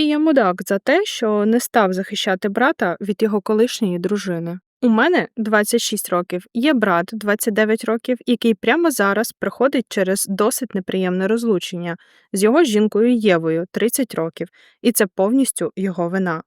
Чи я мудак за те, що не став захищати брата від його колишньої дружини? У мене 26 років, є брат 29 років, який прямо зараз приходить через досить неприємне розлучення з його жінкою Євою 30 років, і це повністю його вина.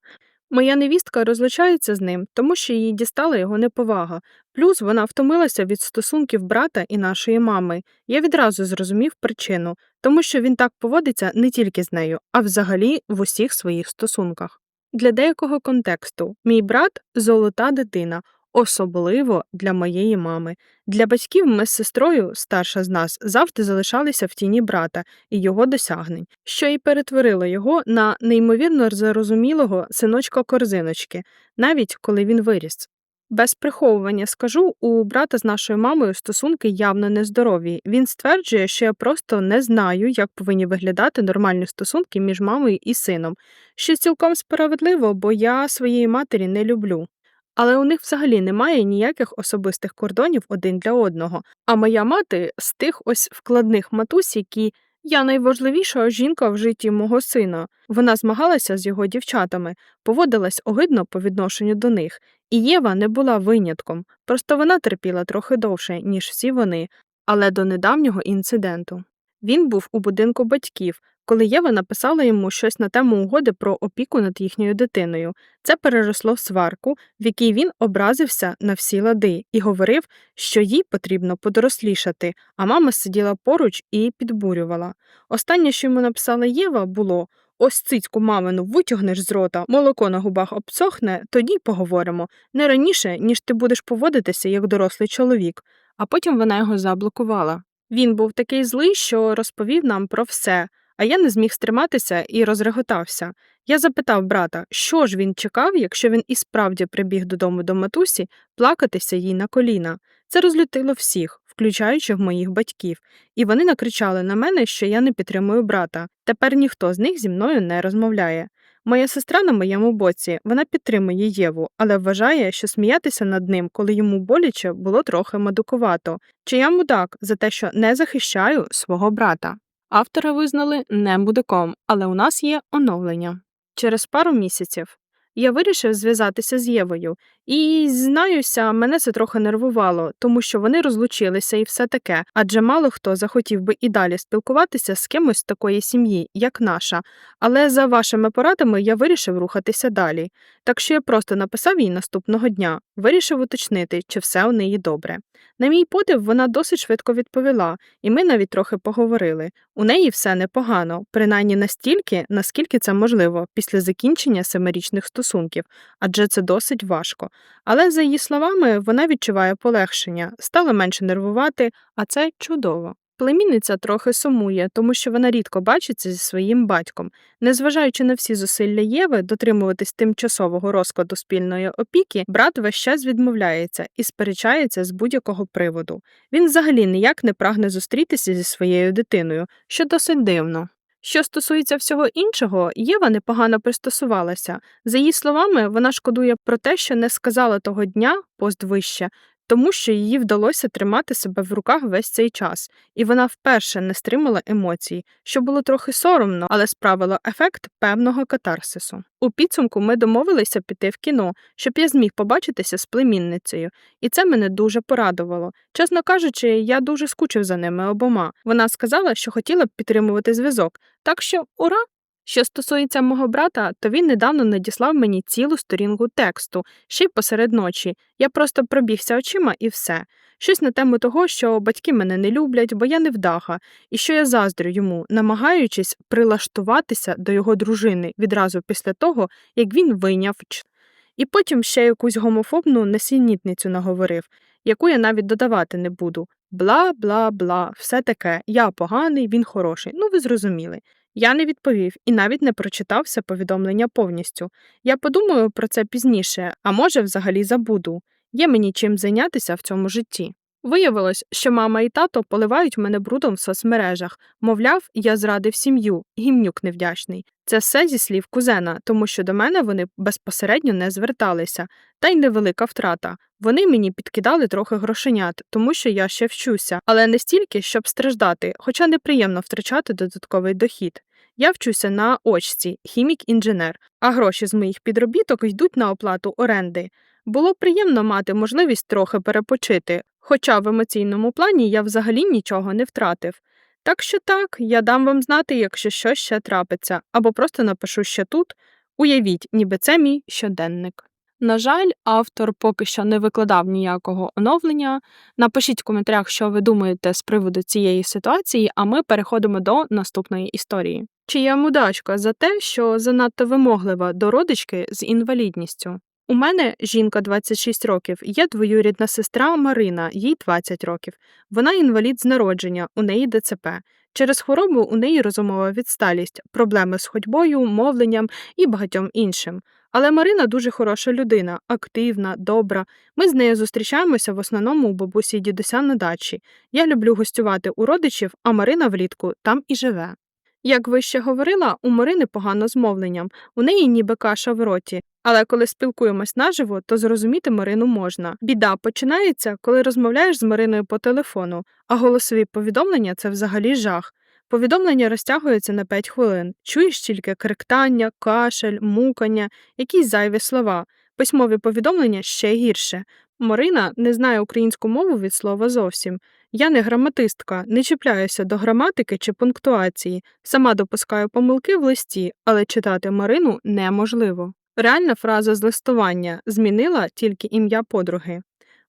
Моя невістка розлучається з ним, тому що її дістала його неповага. Плюс вона втомилася від стосунків брата і нашої мами. Я відразу зрозумів причину, тому що він так поводиться не тільки з нею, а взагалі в усіх своїх стосунках. Для деякого контексту мій брат золота дитина, особливо для моєї мами. Для батьків ми з сестрою, старша з нас, завжди залишалися в тіні брата і його досягнень, що і перетворило його на неймовірно зарозумілого синочка корзиночки, навіть коли він виріс. Без приховування скажу, у брата з нашою мамою стосунки явно нездорові. Він стверджує, що я просто не знаю, як повинні виглядати нормальні стосунки між мамою і сином, що цілком справедливо, бо я своєї матері не люблю. Але у них взагалі немає ніяких особистих кордонів один для одного. А моя мати з тих ось вкладних матусь, які я найважливіша жінка в житті мого сина. Вона змагалася з його дівчатами, поводилась огидно по відношенню до них, і Єва не була винятком, просто вона терпіла трохи довше, ніж всі вони, але до недавнього інциденту. Він був у будинку батьків, коли Єва написала йому щось на тему угоди про опіку над їхньою дитиною. Це переросло в сварку, в якій він образився на всі лади і говорив, що їй потрібно подорослішати, а мама сиділа поруч і підбурювала. Останнє, що йому написала Єва, було ось цицьку мамину витягнеш з рота, молоко на губах обсохне, тоді поговоримо не раніше, ніж ти будеш поводитися як дорослий чоловік. А потім вона його заблокувала. Він був такий злий, що розповів нам про все, а я не зміг стриматися і розреготався. Я запитав брата, що ж він чекав, якщо він і справді прибіг додому до матусі плакатися їй на коліна. Це розлютило всіх, включаючи моїх батьків, і вони накричали на мене, що я не підтримую брата. Тепер ніхто з них зі мною не розмовляє. Моя сестра на моєму боці, вона підтримує Єву, але вважає, що сміятися над ним, коли йому боляче, було трохи мадукувато. Чи я мудак за те, що не захищаю свого брата? Автора визнали не будиком, але у нас є оновлення. Через пару місяців я вирішив зв'язатися з Євою, і, знаюся, мене це трохи нервувало, тому що вони розлучилися і все таке, адже мало хто захотів би і далі спілкуватися з кимось з такої сім'ї, як наша, але за вашими порадами я вирішив рухатися далі. Так що я просто написав їй наступного дня, вирішив уточнити, чи все у неї добре. На мій подив, вона досить швидко відповіла, і ми навіть трохи поговорили. У неї все непогано, принаймні настільки, наскільки це можливо, після закінчення семирічних стосунків, адже це досить важко. Але, за її словами, вона відчуває полегшення, стала менше нервувати, а це чудово. Племінниця трохи сумує, тому що вона рідко бачиться зі своїм батьком. Незважаючи на всі зусилля Єви дотримуватись тимчасового розкладу спільної опіки, брат весь час відмовляється і сперечається з будь-якого приводу. Він взагалі ніяк не прагне зустрітися зі своєю дитиною, що досить дивно. Що стосується всього іншого, Єва непогано пристосувалася. За її словами, вона шкодує про те, що не сказала того дня пост вище, тому що їй вдалося тримати себе в руках весь цей час, і вона вперше не стримала емоцій, що було трохи соромно, але справило ефект певного катарсису. У підсумку ми домовилися піти в кіно, щоб я зміг побачитися з племінницею, і це мене дуже порадувало. Чесно кажучи, я дуже скучив за ними обома. Вона сказала, що хотіла б підтримувати зв'язок, так що ура! Що стосується мого брата, то він недавно надіслав мені цілу сторінку тексту, ще й посеред ночі. Я просто пробігся очима і все. Щось на тему того, що батьки мене не люблять, бо я невдаха, і що я заздрю йому, намагаючись прилаштуватися до його дружини відразу після того, як він вийняв ч. І потім ще якусь гомофобну несенітницю наговорив, яку я навіть додавати не буду. Бла бла бла, все таке. Я поганий, він хороший. Ну, ви зрозуміли. Я не відповів і навіть не прочитав все повідомлення повністю. Я подумаю про це пізніше, а може, взагалі забуду. Є мені чим зайнятися в цьому житті. Виявилось, що мама і тато поливають мене брудом в соцмережах, мовляв, я зрадив сім'ю, гімнюк невдячний. Це все зі слів кузена, тому що до мене вони безпосередньо не зверталися, та й невелика втрата. Вони мені підкидали трохи грошенят, тому що я ще вчуся, але не стільки, щоб страждати, хоча неприємно втрачати додатковий дохід. Я вчуся на очці, хімік-інженер, а гроші з моїх підробіток йдуть на оплату оренди. Було приємно мати можливість трохи перепочити, хоча в емоційному плані я взагалі нічого не втратив. Так що так, я дам вам знати, якщо щось ще трапиться, або просто напишу ще тут. Уявіть, ніби це мій щоденник. На жаль, автор поки що не викладав ніякого оновлення. Напишіть в коментарях, що ви думаєте з приводу цієї ситуації, а ми переходимо до наступної історії. Чи я мудачка за те, що занадто вимоглива до родички з інвалідністю? У мене жінка 26 років, є двоюрідна сестра Марина, їй 20 років. Вона інвалід з народження, у неї ДЦП. Через хворобу у неї розумова відсталість, проблеми з ходьбою, мовленням і багатьом іншим. Але Марина дуже хороша людина, активна, добра. Ми з нею зустрічаємося в основному у бабусі й дідуся на дачі. Я люблю гостювати у родичів, а Марина влітку там і живе. Як вище говорила, у Марини погано з мовленням, у неї ніби каша в роті. Але коли спілкуємось наживо, то зрозуміти Марину можна. Біда починається, коли розмовляєш з Мариною по телефону, а голосові повідомлення це взагалі жах. Повідомлення розтягується на 5 хвилин. Чуєш тільки криктання, кашель, мукання, якісь зайві слова. Письмові повідомлення ще гірше. Марина не знає українську мову від слова зовсім. Я не граматистка, не чіпляюся до граматики чи пунктуації, сама допускаю помилки в листі, але читати Марину неможливо. Реальна фраза з листування змінила тільки ім'я подруги.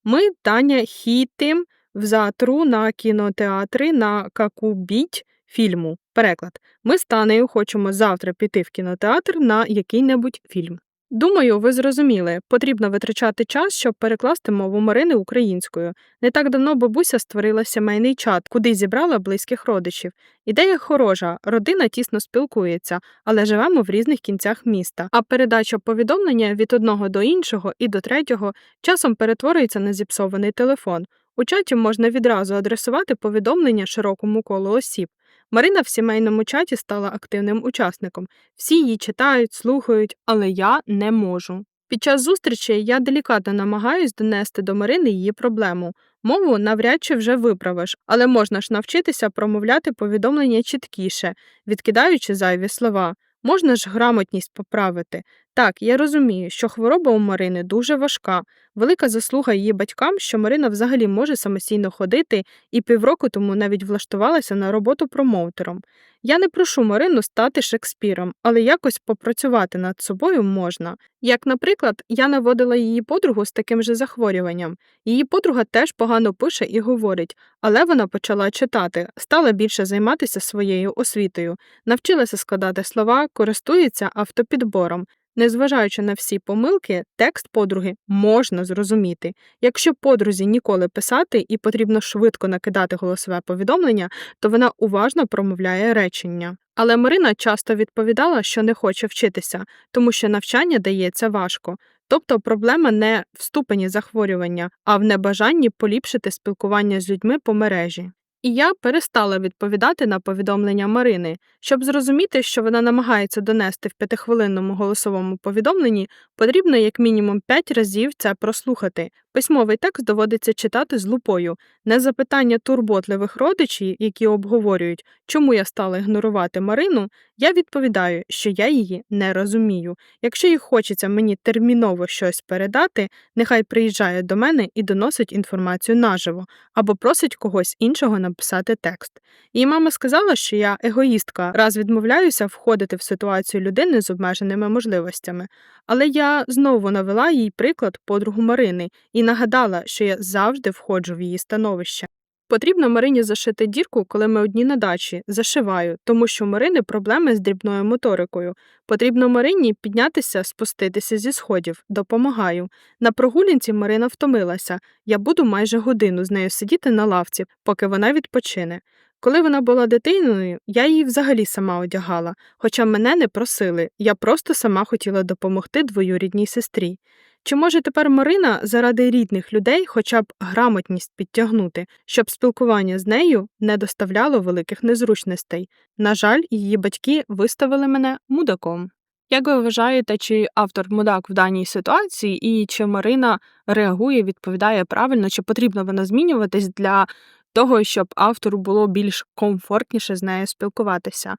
Ми, Таня, хітим в затру на кінотеатри на какубіть фільму. Переклад. Ми з Танею хочемо завтра піти в кінотеатр на який-небудь фільм. Думаю, ви зрозуміли, потрібно витрачати час, щоб перекласти мову Марини українською. Не так давно бабуся створила сімейний чат, куди зібрала близьких родичів. Ідея хороша, родина тісно спілкується, але живемо в різних кінцях міста. А передача повідомлення від одного до іншого і до третього часом перетворюється на зіпсований телефон. У чаті можна відразу адресувати повідомлення широкому колу осіб. Марина в сімейному чаті стала активним учасником. Всі її читають, слухають, але я не можу. Під час зустрічі я делікатно намагаюсь донести до Марини її проблему. Мову навряд чи вже виправиш, але можна ж навчитися промовляти повідомлення чіткіше, відкидаючи зайві слова. Можна ж грамотність поправити. Так, я розумію, що хвороба у Марини дуже важка, велика заслуга її батькам, що Марина взагалі може самостійно ходити і півроку тому навіть влаштувалася на роботу промоутером. Я не прошу Марину стати Шекспіром, але якось попрацювати над собою можна. Як, наприклад, я наводила її подругу з таким же захворюванням. Її подруга теж погано пише і говорить, але вона почала читати, стала більше займатися своєю освітою, навчилася складати слова, користується автопідбором. Незважаючи на всі помилки, текст подруги можна зрозуміти. Якщо подрузі ніколи писати і потрібно швидко накидати голосове повідомлення, то вона уважно промовляє речення. Але Марина часто відповідала, що не хоче вчитися, тому що навчання дається важко. Тобто проблема не в ступені захворювання, а в небажанні поліпшити спілкування з людьми по мережі. І я перестала відповідати на повідомлення Марини. Щоб зрозуміти, що вона намагається донести в п'ятихвилинному голосовому повідомленні, потрібно як мінімум п'ять разів це прослухати. Письмовий текст доводиться читати з лупою. На запитання турботливих родичів, які обговорюють, чому я стала ігнорувати Марину, я відповідаю, що я її не розумію. Якщо їй хочеться мені терміново щось передати, нехай приїжджає до мене і доносить інформацію наживо або просить когось іншого написати текст. Її мама сказала, що я егоїстка, раз відмовляюся входити в ситуацію людини з обмеженими можливостями. Але я знову навела їй приклад подругу Марини і нагадала, що я завжди входжу в її становище. Потрібно Марині зашити дірку, коли ми одні на дачі, зашиваю, тому що у Марини проблеми з дрібною моторикою. Потрібно Марині піднятися, спуститися зі сходів, допомагаю. На прогулянці Марина втомилася. Я буду майже годину з нею сидіти на лавці, поки вона відпочине. Коли вона була дитиною, я її взагалі сама одягала, хоча мене не просили, я просто сама хотіла допомогти двоюрідній сестрі. Чи може тепер Марина заради рідних людей хоча б грамотність підтягнути, щоб спілкування з нею не доставляло великих незручностей? На жаль, її батьки виставили мене мудаком. Як ви вважаєте, чи автор мудак в даній ситуації, і чи Марина реагує, відповідає правильно, чи потрібно вона змінюватись для того, щоб автору було більш комфортніше з нею спілкуватися?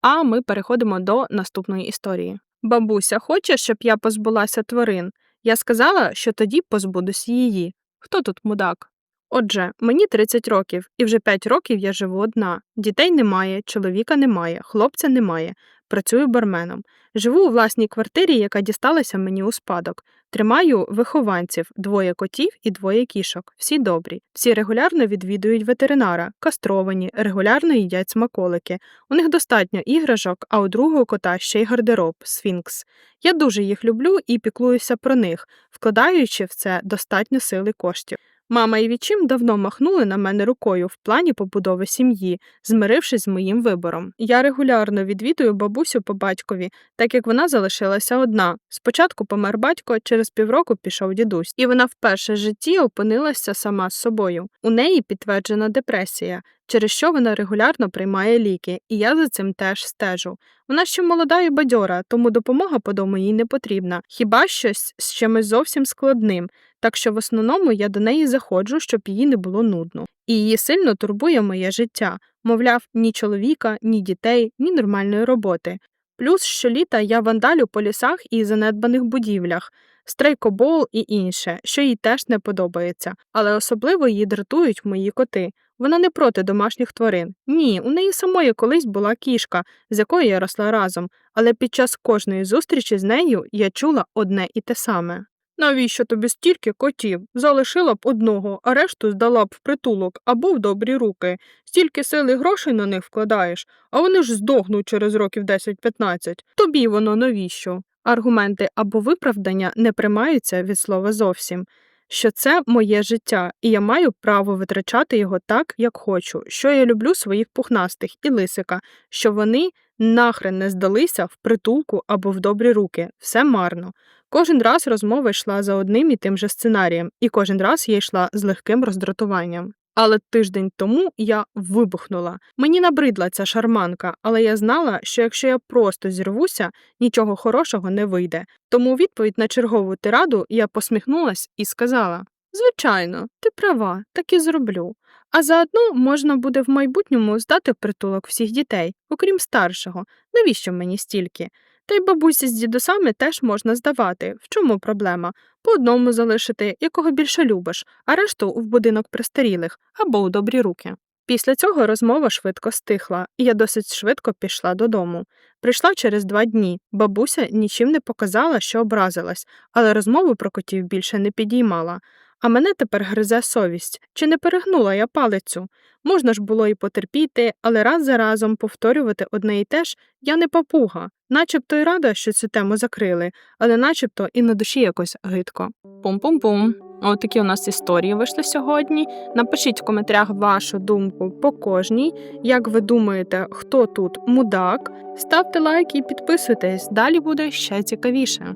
А ми переходимо до наступної історії. Бабуся хоче, щоб я позбулася тварин. Я сказала, що тоді позбудусь її. Хто тут мудак? Отже, мені 30 років, і вже 5 років я живу одна. Дітей немає, чоловіка немає, хлопця немає. Працюю барменом. Живу у власній квартирі, яка дісталася мені у спадок. Тримаю вихованців, двоє котів і двоє кішок. Всі добрі. Всі регулярно відвідують ветеринара, кастровані, регулярно їдять смаколики. У них достатньо іграшок, а у другого кота ще й гардероб, сфінкс. Я дуже їх люблю і піклуюся про них, вкладаючи в це достатньо сили коштів. Мама і відчим давно махнули на мене рукою в плані побудови сім'ї, змирившись з моїм вибором. Я регулярно відвідую бабусю по батькові, так як вона залишилася одна. Спочатку помер батько, через півроку пішов дідусь, і вона вперше в житті опинилася сама з собою. У неї підтверджена депресія, через що вона регулярно приймає ліки, і я за цим теж стежу. Вона ще молода і бадьора, тому допомога по дому їй не потрібна, хіба щось з чимось зовсім складним. Так що в основному я до неї заходжу, щоб їй не було нудно. І її сильно турбує моє життя, мовляв, ні чоловіка, ні дітей, ні нормальної роботи. Плюс щоліта я вандалю по лісах і занедбаних будівлях, стрейкобол і інше, що їй теж не подобається, але особливо її дратують мої коти. Вона не проти домашніх тварин. Ні, у неї самої колись була кішка, з якою я росла разом, але під час кожної зустрічі з нею я чула одне і те саме. Навіщо тобі стільки котів? Залишила б одного, а решту здала б в притулок або в добрі руки. Стільки сил і грошей на них вкладаєш, а вони ж здохнуть через років 10-15. Тобі воно навіщо? Аргументи або виправдання не приймаються від слова зовсім. Що це моє життя, і я маю право витрачати його так, як хочу, що я люблю своїх пухнастих і лисика, що вони нахрен не здалися в притулку або в добрі руки, все марно. Кожен раз розмова йшла за одним і тим же сценарієм, і кожен раз я йшла з легким роздратуванням. Але тиждень тому я вибухнула. Мені набридла ця шарманка, але я знала, що якщо я просто зірвуся, нічого хорошого не вийде. Тому у відповідь на чергову тираду я посміхнулась і сказала: Звичайно, ти права, так і зроблю. А заодно можна буде в майбутньому здати притулок всіх дітей, окрім старшого. Навіщо мені стільки? Та й бабусі з дідусами теж можна здавати. В чому проблема? По одному залишити, якого більше любиш, а решту в будинок престарілих або у добрі руки. Після цього розмова швидко стихла, і я досить швидко пішла додому. Прийшла через два дні. Бабуся нічим не показала, що образилась, але розмову про котів більше не підіймала. А мене тепер гризе совість. Чи не перегнула я палицю? Можна ж було і потерпіти, але раз за разом повторювати одне і те ж я не папуга, начебто й рада, що цю тему закрили, але начебто і на душі якось гидко. Пум-пум-пум. От такі у нас історії вийшли сьогодні. Напишіть в коментарях вашу думку по кожній. Як ви думаєте, хто тут мудак? Ставте лайк і підписуйтесь, далі буде ще цікавіше.